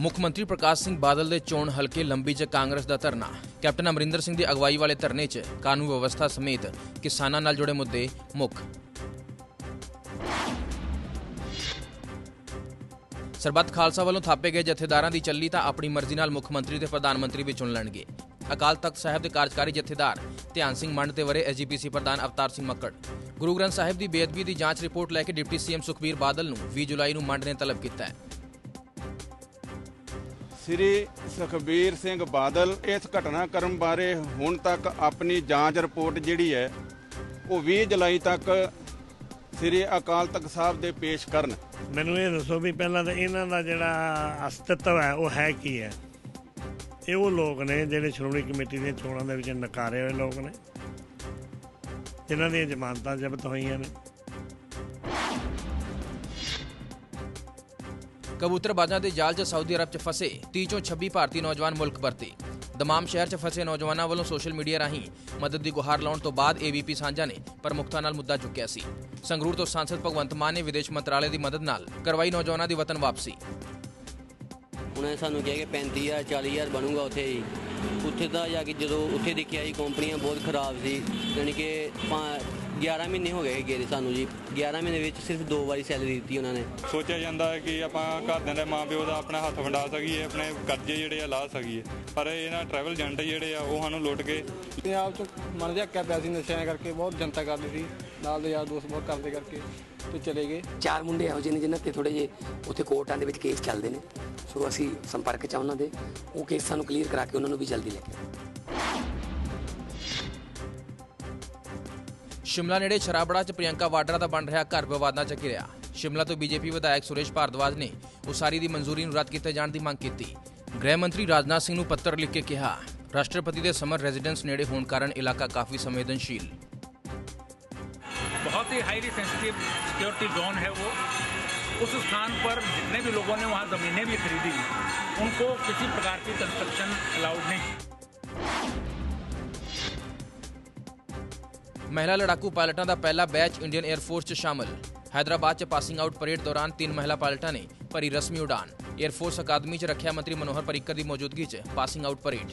ਮੁੱਖ ਮੰਤਰੀ ਪ੍ਰਕਾਸ਼ ਸਿੰਘ ਬਾਦਲ ਦੇ ਚੋਣ ਹਲਕੇ ਲੰਬੀ 'ਚ ਕਾਂਗਰਸ ਦਾ ਧਰਨਾ। ਕੈਪਟਨ ਅਮਰਿੰਦਰ ਸਿੰਘ ਦੀ ਅਗਵਾਈ ਵਾਲੇ ਧਰਨੇ 'ਚ ਕਾਨੂੰਨ ਵਿਵਸਥਾ ਸਮੇਤ ਕਿਸਾਨਾਂ ਨਾਲ ਜੁੜੇ ਮੁੱਦੇ ਮੁੱਖ। ਸਰਬੱਤ ਖਾਲਸਾ ਵੱਲੋਂ ਥਾਪੇ ਗਏ ਜਥੇਦਾਰਾਂ ਦੀ ਚੱਲੀ ਤਾਂ ਆਪਣੀ ਮਰਜ਼ੀ ਨਾਲ ਮੁੱਖ ਮੰਤਰੀ ਤੇ ਪ੍ਰਧਾਨ ਮੰਤਰੀ ਵੀ ਚੁਣ ਲੈਣਗੇ। ਅਕਾਲ ਤਖਤ ਸਾਹਿਬ ਦੇ ਕਾਰਜਕਾਰੀ ਜਥੇਦਾਰ ਧਿਆਨ ਸਿੰਘ ਮੰਡ ਤੇ ਵਰੇ ਐਸਜੀਪੀਸੀ ਪ੍ਰਧਾਨ ਅਵਤਾਰ ਸਿੰਘ ਮੱਕੜ। ਗੁਰੂ ਗ੍ਰੰਥ ਸਾਹਿਬ ਦੀ ਬੇਅਦਬੀ ਦੀ ਜਾਂਚ ਰਿਪੋਰਟ ਲੈ ਕੇ ਡਿਪਟੀ ਸੀਐਮ ਸੁਖਬੀਰ ਬਾਦਲ ਨੂੰ 20 ਜੁਲਾਈ ਨੂੰ ਮੰਡ ਨੇ ਤਲਬ ਕੀਤਾ ਹੈ। ਸ੍ਰੀ ਸੁਖਬੀਰ ਸਿੰਘ ਬਾਦਲ ਇਸ ਘਟਨਾਕ੍ਰਮ ਬਾਰੇ ਹੁਣ ਤੱਕ ਆਪਣੀ ਜਾਂਚ ਰਿਪੋਰਟ ਜਿਹੜੀ ਹੈ, ਉਹ 20 ਜੁਲਾਈ ਤੱਕ ਸ੍ਰੀ ਅਕਾਲ ਤਖਤ ਸਾਹਿਬ ਦੇ ਪੇਸ਼ ਕਰਨ। ਮੈਨੂੰ ਇਹ ਦੱਸੋ ਵੀ ਪਹਿਲਾਂ ਤਾਂ ਇਹਨਾਂ ਦਾ ਜਿਹੜਾ ਅਸਤਿਤਵ ਹੈ, ਉਹ ਹੈ ਕੀ ਹੈ? ਇਹ ਉਹ ਲੋਕ ਨੇ ਜਿਹੜੇ ਸ਼੍ਰੋਮਣੀ ਕਮੇਟੀ ਦੀਆਂ ਚੋਣਾਂ ਦੇ ਵਿੱਚ ਨਕਾਰੇ ਹੋਏ ਲੋਕ ਨੇ। ਜਿਨ੍ਹਾਂ ਦੀਆਂ ਜ਼ਮਾਨਤਾਂ ਜ਼ਬਤ ਹੋਈਆਂ ਨੇ। ਕਬੂਤਰਬਾਜ਼ਾਂ ਦੇ ਜਾਲ 'ਚ ਸਾਊਦੀ ਅਰਬ 'ਚ ਫਸੇ 30 ਚੋਂ 26 ਭਾਰਤੀ ਨੌਜਵਾਨ ਮੁਲਕ ਪਰਤੇ ਦਮਾਮ ਸ਼ਹਿਰ 'ਚ ਫਸੇ ਨੌਜਵਾਨਾਂ ਵੱਲੋਂ ਸੋਸ਼ਲ ਮੀਡੀਆ ਰਾਹੀਂ ਮਦਦ ਦੀ ਗੁਹਾਰ ਲਾਉਣ ਤੋਂ ਬਾਅਦ ਏਬੀਪੀ ਸਾਂਝਾ ਨੇ ਪ੍ਰਮੁਖਤਾ ਨਾਲ ਮੁੱਦਾ ਚੁੱਕਿਆ ਸੀ। ਸੰਗਰੂਰ ਤੋਂ ਸਾਂਸਦ ਭਗਵੰਤ ਮਾਨ ਨੇ ਵਿਦੇਸ਼ ਮੰਤਰਾਲੇ ਦੀ ਮਦਦ ਨਾਲ ਕਰਵਾਈ ਨੌਜਵਾਨਾਂ ਦੀ ਵਤਨ ਵਾਪਸੀ। ਉਹਨਾਂ ਸਾਨੂੰ ਕਿਹਾ ਕਿ 35000 40000 ਬਣੂਗਾ ਉੱਥੇ ਹੀ ਉੱਥੇ ਤਾਂ ਜਾ ਕੇ ਜਦੋਂ ਉੱਥੇ ਦੇਖਿਆ ਜੀ, ਕੰਪਨੀਆਂ ਬਹੁਤ ਖਰਾਬ ਸੀ। ਯਾਨੀ ਕਿ 11 ਮਹੀਨੇ ਹੋ ਗਏ ਗਏ ਸਾਨੂੰ ਜੀ। 11 ਮਹੀਨੇ ਵਿੱਚ ਸਿਰਫ ਦੋ ਵਾਰੀ ਸੈਲਰੀ ਦਿੱਤੀ ਉਹਨਾਂ ਨੇ। ਸੋਚਿਆ ਜਾਂਦਾ ਹੈ ਕਿ ਆਪਾਂ ਘਰਦਿਆਂ ਦੇ ਮਾਪਿਓ ਦਾ ਆਪਣਾ ਹੱਥ ਵੰਡਾ ਸਕੀਏ ਆਪਣੇ ਕਰਜ਼ੇ ਜਿਹੜੇ ਆ ਲਾ ਸਕੀਏ। ਪਰ ਇਹਨਾਂ ਟਰੈਵਲ ਏਜੰਟ ਜਿਹੜੇ ਆ ਉਹ ਸਾਨੂੰ ਲੁੱਟ ਕੇ ਪੰਜਾਬ ਚ ਮਨ ਜਿਹਾ ਕਿਆ ਪਿਆ ਸੀ ਨਸ਼ਿਆਂ ਕਰਕੇ ਬਹੁਤ ਜਨਤਾ ਕਰਦੀ ਸੀ। ਨਾਲ ਦੇ ਯਾਰ ਦੋਸਤ ਬਹੁਤ ਕਰਦੇ ਕਰਕੇ ਤੇ ਚਲੇ ਗਏ। ਚਾਰ ਮੁੰਡੇ ਇਹੋ ਜਿਹੇ ਨੇ ਜਿਨ੍ਹਾਂ ਤੇ ਥੋੜੇ ਜਿਹੇ ਉੱਥੇ ਕੋਰਟਾਂ ਦੇ ਵਿੱਚ ਕੇਸ ਚੱਲਦੇ ਨੇ। ਸੋ ਅਸੀਂ ਸੰਪਰਕ ਚ ਆ ਉਹਨਾਂ ਦੇ। ਉਹ ਕੇਸ ਸਾਨੂੰ ਕਲੀਅਰ ਕਰਾ ਕੇ ਉਹਨਾਂ ਨੂੰ ਵੀ ਜਲਦੀ ਲੈ ਕੇ ਸ਼ਿਮਲਾ ਨੇੜੇ ਸ਼ਰਾਬੜਾ 'ਚ ਪ੍ਰਿਯੰਕਾ ਵਾਡਰਾ ਦਾ ਬਣ ਰਿਹਾ ਘਰ ਵਿਵਾਦਾਂ 'ਚ ਘਿਰਿਆ ਸ਼ਿਮਲਾ ਤੋਂ ਬੀਜੇਪੀ ਵਿਧਾਇਕ ਸੁਰੇਸ਼ ਭਾਰਦਵਾਜ ਨੇ ਉਸਾਰੀ ਦੀ ਮਨਜ਼ੂਰੀ ਨੂੰ ਰੱਦ ਕੀਤੇ ਜਾਣ ਦੀ ਮੰਗ ਕੀਤੀ ਗ੍ਰਹਿ ਮੰਤਰੀ ਰਾਜਨਾਥ ਸਿੰਘ ਨੂੰ ਪੱਤਰ ਲਿਖ ਕੇ ਕਿਹਾ ਰਾਸ਼ਟਰਪਤੀ ਦੇ ਸਮਰ ਰੈਜ਼ੀਡੈਂਸ ਨੇੜੇ ਹੋਣ ਕਾਰਨ ਇਲਾਕਾ ਕਾਫੀ ਸੰਵੇਦਨਸ਼ੀਲ बहुत ही हाईली सेंसिटिव सिक्योरिटी जोन है वो उस स्थान पर जितने भी लोगों ने वहाँ ज़मीनें भी खरीदी उनको किसी प्रकार की कंस्ट्रक्शन अलाउड नहीं ਮਹਿਲਾ ਲੜਾਕੂ ਪਾਇਲਟਾਂ ਦਾ ਪਹਿਲਾ ਬੈਚ ਇੰਡੀਅਨ 에ਅਰ ਫੋਰਸ 'ਚ ਸ਼ਾਮਲ। ਹੈਦਰਾਬਾਦ 'ਚ ਪਾਸਿੰਗ ਆਊਟ ਪਰੇਡ ਦੌਰਾਨ ਤਿੰਨ ਮਹਿਲਾ ਪਾਇਲਟਾਂ ਨੇ ਭਰੀ ਰਸਮੀ ਉਡਾਨ। 에ਅਰ ਫੋਰਸ ਅਕਾਦਮੀ 'ਚ ਰੱਖਿਆ ਮੰਤਰੀ ਮਨੋਹਰ ਪਰਿਕਰ ਦੀ ਮੌਜੂਦਗੀ 'ਚ ਪਾਸਿੰਗ ਆਊਟ ਪਰੇਡ।